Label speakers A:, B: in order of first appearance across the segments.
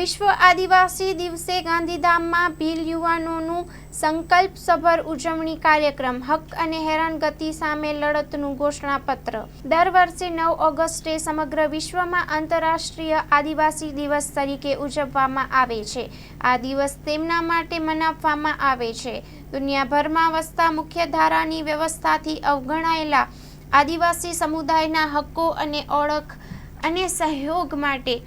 A: વિશ્વ આદિવાસી દિવસે ગાંધીધામમાં ભીલ યુવાનોનું સંકલ્પસભર ઉજવણી કાર્યક્રમ, હક અને હેરાનગતિ સામે લડતનું ઘોષણાપત્ર. દર વર્ષે નવ ઓગસ્ટે સમગ્ર વિશ્વમાં આંતરરાષ્ટ્રીય આદિવાસી દિવસ તરીકે ઉજવવામાં આવે છે. આ દિવસ તેમના માટે મનાવવામાં આવે છે. દુનિયાભરમાં વસતા મુખ્યધારાની વ્યવસ્થાથી અવગણાયેલા આદિવાસી સમુદાયના હક્કો અને ઓળખ અને સહયોગ માટે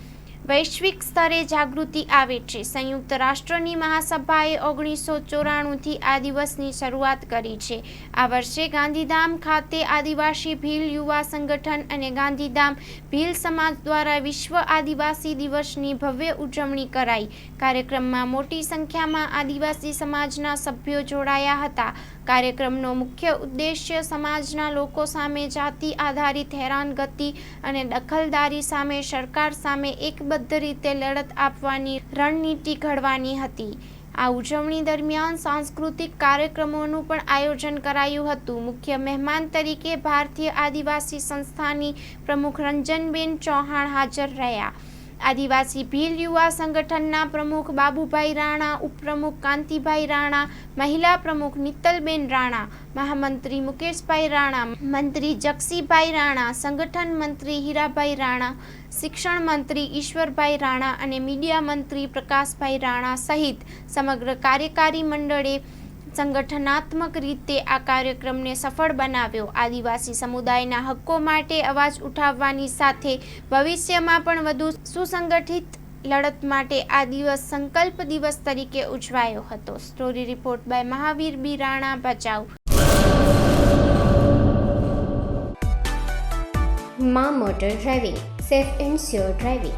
A: વૈશ્વિક સ્તરે જાગૃતિ આવે છે. સંયુક્ત રાષ્ટ્રની મહાસભાએ ઓગણીસો ચોરાણુંથી આ દિવસની શરૂઆત કરી છે. આ વર્ષે ગાંધીધામ ખાતે આદિવાસી ભીલ યુવા સંગઠન અને ગાંધીધામ ભીલ સમાજ દ્વારા વિશ્વ આદિવાસી દિવસની ભવ્ય ઉજવણી કરાઈ. કાર્યક્રમમાં મોટી સંખ્યામાં આદિવાસી સમાજના સભ્યો જોડાયા હતા. કાર્યક્રમનો મુખ્ય ઉદ્દેશ્ય સમાજના લોકો સામે જાતિ આધારિત હેરાનગતિ અને દખલદારી સામે સરકાર સામે એકબદ્ધ રીતે લડત આપવાની રણનીતિ ઘડવાની હતી. આ ઉજવણી દરમિયાન સાંસ્કૃતિક કાર્યક્રમોનું પણ આયોજન કરાયું હતું. મુખ્ય મહેમાન તરીકે ભારતીય આદિવાસી સંસ્થાની પ્રમુખ રંજનબેન ચૌહાણ હાજર રહ્યા. આદિવાસી ભીલ યુવા સંગઠનના પ્રમુખ બાબુભાઈ રાણા, ઉપપ્રમુખ કાંતિભાઈ રાણા, મહિલા પ્રમુખ નિત્તલબેન રાણા, મહામંત્રી મુકેશભાઈ રાણા, મંત્રી જક્ષીભાઈ રાણા, સંગઠન મંત્રી હીરાભાઈ રાણા, શિક્ષણ મંત્રી ઈશ્વરભાઈ રાણા અને મીડિયા મંત્રી પ્રકાશભાઈ રાણા સહિત સમગ્ર કાર્યકારી મંડળે સંગઠનાત્મક રીતે આ કાર્યક્રમને સફળ બનાવ્યો. આદિવાસી સમુદાયના હક્કો માટે અવાજ ઉઠાવવાની સાથે ભવિષ્યમાં પણ વધુ સુસંગઠિત લડત માટે આ દિવસ સંકલ્પ દિવસ તરીકે ઉજવાયો હતો. Story report by Mahavir B Rana Bhachau.
B: મા motor driving, safe and sure driving.